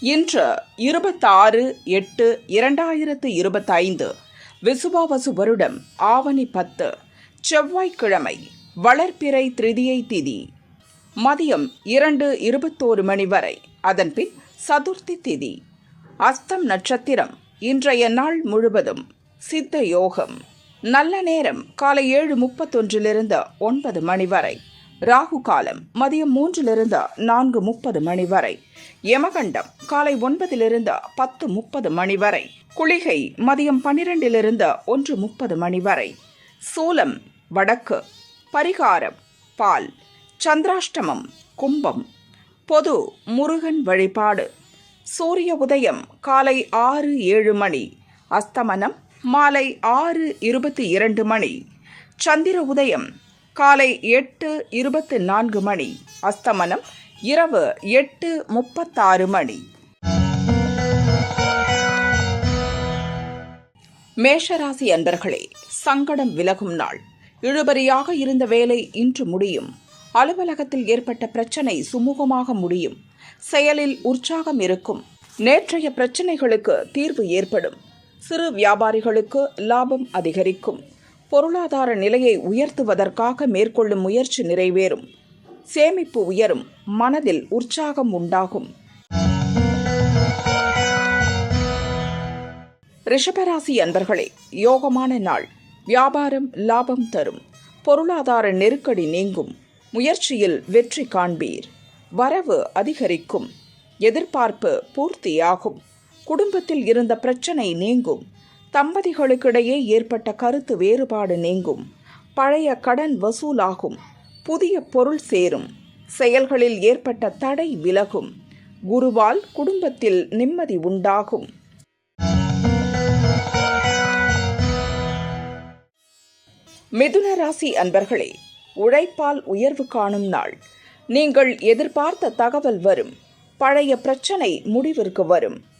இன்று இருபத்தாறு எட்டு இரண்டாயிரத்து இருபத்தைந்து விசுவாவசு வருடம் ஆவணி பத்து செவ்வாய்க்கிழமை வளர்ப்பிறை திருதியை திதி மதியம் இரண்டு இருபத்தோரு மணி வரை அதன்பின் சதுர்த்தி திதி. அஸ்தம் நட்சத்திரம் இன்றைய நாள் முழுவதும் சித்த யோகம். நல்ல நேரம் காலை ஏழு முப்பத்தொன்றிலிருந்து ஒன்பது மணி வரை. ராகு காலம் மதியம் மூன்றிலிருந்து நான்கு முப்பது மணி வரை. யமகண்டம் காலை ஒன்பதிலிருந்து பத்து முப்பது மணி வரை. குளிகை மதியம் பன்னிரெண்டிலிருந்து ஒன்று முப்பது மணி வரை. சூலம் வடக்கு பரிகாரம் பால் சந்திராஷ்டமம் கும்பம் பொது முருகன் வழிபாடு. சூரிய உதயம் காலை ஆறு ஏழு மணி. அஸ்தமனம் மாலை ஆறு இருபத்தி இரண்டு மணி. சந்திர உதயம் காலை எட்டு இருபத்து நான்கு மணி. அஸ்தமனம் இரவு எட்டு முப்பத்தாறு மணி. மேஷராசி அன்பர்களே சங்கடம் விலகும் நாள். இழுபறியாக இருந்த வேலை இன்று முடியும். அலுவலகத்தில் ஏற்பட்ட பிரச்சனை சுமூகமாக முடியும். செயலில் உற்சாகம் இருக்கும். நேற்றைய பிரச்சனைகளுக்கு தீர்வு ஏற்படும். சிறு வியாபாரிகளுக்கு லாபம் அதிகரிக்கும். பொருளாதார நிலையை உயர்த்துவதற்காக மேற்கொள்ளும் முயற்சி நிறைவேறும். சேமிப்பு உயரும் மனதில் உற்சாகம் உண்டாகும். ரிஷபராசி அன்பர்களே யோகமான நாள். வியாபாரம் லாபம் தரும். பொருளாதார நெருக்கடி நீங்கும். முயற்சியில் வெற்றி காண்பீர். வரவு அதிகரிக்கும். எதிர்பார்ப்பு பூர்த்தியாகும். குடும்பத்தில் இருந்த பிரச்சனை நீங்கும். தம்பதிகளுக்கிடையே ஏற்பட்ட கருத்து வேறுபாடு நீங்கும். பழைய கடன் வசூலாகும். புதிய பொருள் சேரும். செயல்களில் ஏற்பட்ட தடை விலகும். குருவால் குடும்பத்தில் நிம்மதி உண்டாகும். மிதுன ராசி அன்பர்களே உழைப்பால் உயர்வு காணும் நாள். நீங்கள் எதிர்பார்த்த தகவல் வரும். பழைய பிரச்சனை முடிவிற்கு வரும்.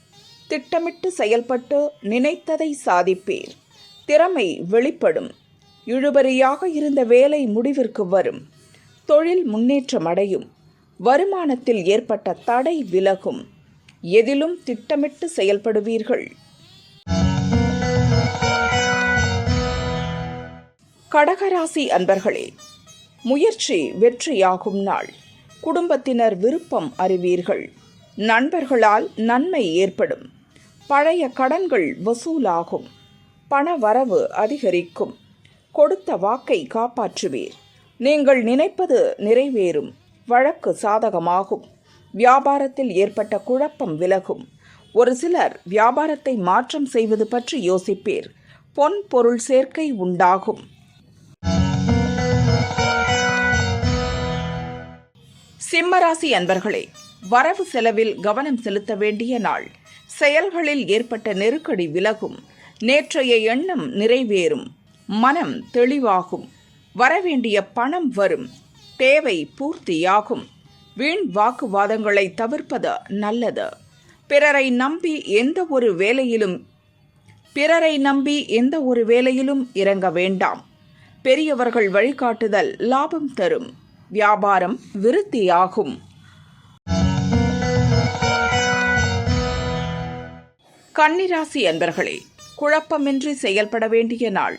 திட்டமிட்டு செயல்பட்டு நினைத்ததை சாதிப்பீர். திறமை வெளிப்படும். இழுபறியாக இருந்த வேலை முடிவிற்கு வரும். தொழில் முன்னேற்றம் அடையும். வருமானத்தில் ஏற்பட்ட தடை விலகும். எதிலும் திட்டமிட்டு செயல்படுவீர்கள். கடகராசி அன்பர்களே முயற்சி வெற்றியாகும் நாள். குடும்பத்தினர் விருப்பம் அறிவீர்கள். நண்பர்களால் நன்மை ஏற்படும். பழைய கடன்கள் வசூலாகும். பண வரவு அதிகரிக்கும். கொடுத்த வாக்கை காப்பாற்றுவீர். நீங்கள் நினைப்பது நிறைவேறும். வழக்கு சாதகமாகும். வியாபாரத்தில் ஏற்பட்ட குழப்பம் விலகும். ஒரு சிலர் வியாபாரத்தை மாற்றம் செய்வது பற்றி யோசிப்பீர். பொன் பொருள் சேர்க்கை உண்டாகும். சிம்மராசி அன்பர்களே வரவு செலவில் கவனம் செலுத்த வேண்டிய நாள். செயல்களில் ஏற்பட்ட நெருக்கடி விலகும். நேற்றைய எண்ணம் நிறைவேறும். மனம் தெளிவாகும். வரவேண்டிய பணம் வரும். தேவை பூர்த்தியாகும். வீண் வாக்குவாதங்களை தவிர்ப்பது நல்லது. பிறரை நம்பி எந்த ஒரு வேலையிலும் பிறரை நம்பி எந்த ஒரு வேலையிலும் இறங்க வேண்டாம். பெரியவர்கள் வழிகாட்டுதல் லாபம் தரும். வியாபாரம் விருத்தியாகும். கன்னிராசி அன்பர்களே குழப்பமின்றி செயல்பட வேண்டிய நாள்.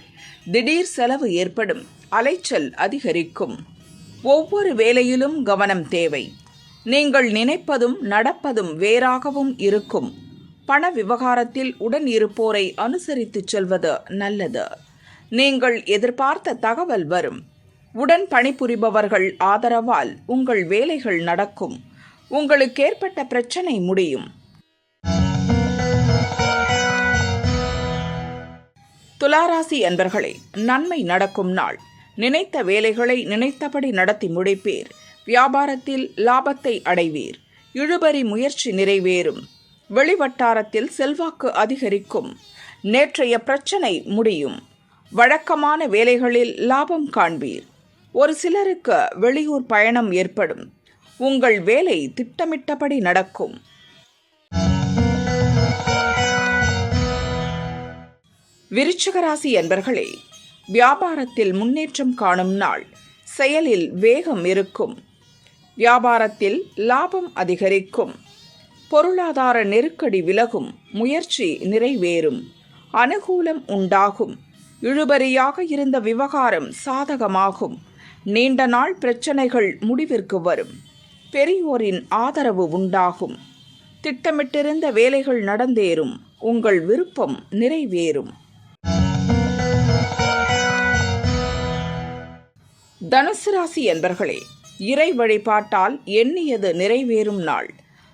திடீர் செலவு ஏற்படும் அலைச்சல் அதிகரிக்கும். ஒவ்வொரு வேலையிலும் கவனம் தேவை. நீங்கள் நினைப்பதும் நடப்பதும் வேறாகவும் இருக்கும். பண விவகாரத்தில் உடன் இருப்போரை அனுசரித்துச் செல்வது நல்லது. நீங்கள் எதிர்பார்த்த தகவல் வரும். உடன் பணிபுரிபவர்கள் ஆதரவால் உங்கள் வேலைகள் நடக்கும். உங்களுக்கு ஏற்பட்ட பிரச்சனை முடியும். துளாராசி அன்பர்களே நன்மை நடக்கும் நாள். நினைத்த வேலைகளை நினைத்தபடி நடத்தி முடிப்பீர். வியாபாரத்தில் லாபத்தை அடைவீர். இழுபறி முயற்சி நிறைவேறும். வெளிவட்டாரத்தில் செல்வாக்கு அதிகரிக்கும். நேற்றைய பிரச்சனை முடியும். வழக்கமான வேலைகளில் லாபம் காண்பீர். ஒரு சிலருக்கு வெளியூர் பயணம் ஏற்படும். உங்கள் வேலை திட்டமிட்டபடி நடக்கும். விருச்சிகராசி என்பர்களே வியாபாரத்தில் முன்னேற்றம் காணும் நாள் செயலில் வேகம் இருக்கும். வியாபாரத்தில் லாபம் அதிகரிக்கும். பொருளாதார நெருக்கடி விலகும் முயற்சி நிறைவேறும். அனுகூலம் உண்டாகும். இழுபறியாக இருந்த விவகாரம் சாதகமாகும். நீண்ட நாள் பிரச்சனைகள் முடிவிற்கு வரும். பெரியோரின் ஆதரவு உண்டாகும். திட்டமிட்டிருந்த வேலைகள் நடந்தேறும். உங்கள் விருப்பம் நிறைவேறும். தனுசு ராசி என்பர்களே இறை வழிபாட்டால் எண்ணியது நிறைவேறும் நாள்.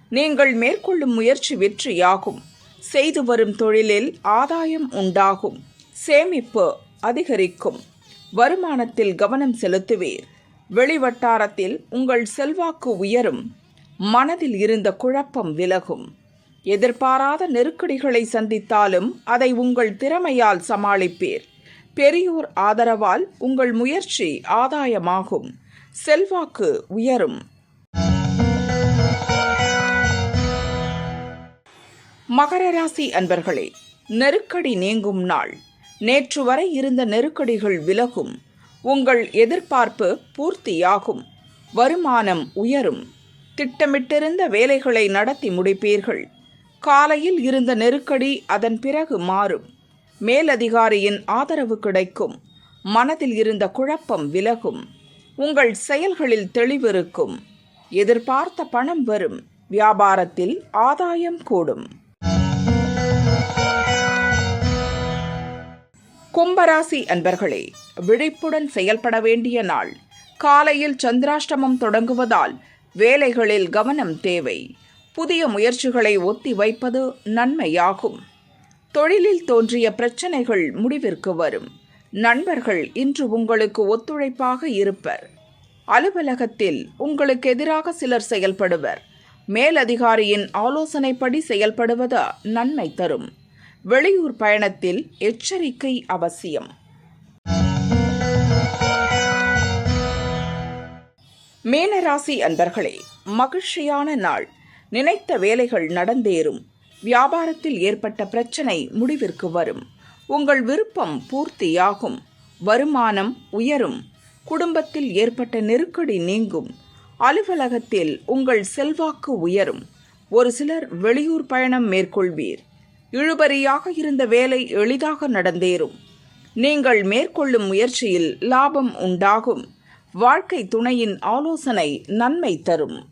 நீங்கள் மேற்கொள்ளும் முயற்சி வெற்றியாகும். செய்து வரும் தொழிலில் ஆதாயம் உண்டாகும். சேமிப்பு அதிகரிக்கும். வருமானத்தில் கவனம் செலுத்துவீர். வெளிவட்டாரத்தில் உங்கள் செல்வாக்கு உயரும். மனதில் இருந்த குழப்பம் விலகும். எதிர்பாராத நெருக்கடிகளை சந்தித்தாலும் அதை உங்கள் திறமையால் சமாளிப்பீர். பெரியோர் ஆதரவால் உங்கள் முயற்சி ஆதாயமாகும். செல்வாக்கு உயரும். மகர ராசி அன்பர்களே நெருக்கடி நீங்கும் நாள். நேற்று வரை இருந்த நெருக்கடிகள் விலகும். உங்கள் எதிர்பார்ப்பு பூர்த்தியாகும். வருமானம் உயரும். திட்டமிட்டிருந்த வேலைகளை நடத்தி முடிப்பீர்கள். காலையில் இருந்த நெருக்கடி அதன் பிறகு மாறும். மேலதிகாரியின் ஆதரவு கிடைக்கும். மனதில் இருந்த குழப்பம் விலகும். உங்கள் செயல்களில் தெளிவிருக்கும் எதிர்பார்த்த பணம் வரும். வியாபாரத்தில் ஆதாயம் கூடும். கும்பராசி அன்பர்களே விழிப்புடன் செயல்பட வேண்டிய நாள். காலையில் சந்திராஷ்டமம் தொடங்குவதால் வேலைகளில் கவனம் தேவை. புதிய முயற்சிகளை ஒத்தி வைப்பது நன்மையாகும். தொழிலில் தோன்றிய பிரச்சனைகள் முடிவிற்கு வரும். நண்பர்கள் இன்று உங்களுக்கு ஒத்துழைப்பாக இருப்பர். அலுவலகத்தில் உங்களுக்கு எதிராக சிலர் செயல்படுவர். மேலதிகாரியின் ஆலோசனைப்படி செயல்படுவது நன்மை தரும். வெளியூர் பயணத்தில் எச்சரிக்கை அவசியம். மீனராசி அன்பர்களே மகிழ்ச்சியான நாள். நினைத்த வேலைகள் நடந்தேறும். வியாபாரத்தில் ஏற்பட்ட பிரச்சனை முடிவிற்கு வரும். உங்கள் விருப்பம் பூர்த்தியாகும். வருமானம் உயரும். குடும்பத்தில் ஏற்பட்ட நெருக்கடி நீங்கும். அலுவலகத்தில் உங்கள் செல்வாக்கு உயரும். ஒரு சிலர் வெளியூர் பயணம் மேற்கொள்வீர். இழுபறியாக இருந்த வேலை எளிதாக நடந்தேறும். நீங்கள் மேற்கொள்ளும் முயற்சியில் லாபம் உண்டாகும். வாழ்க்கை துணையின் ஆலோசனை நன்மை தரும்.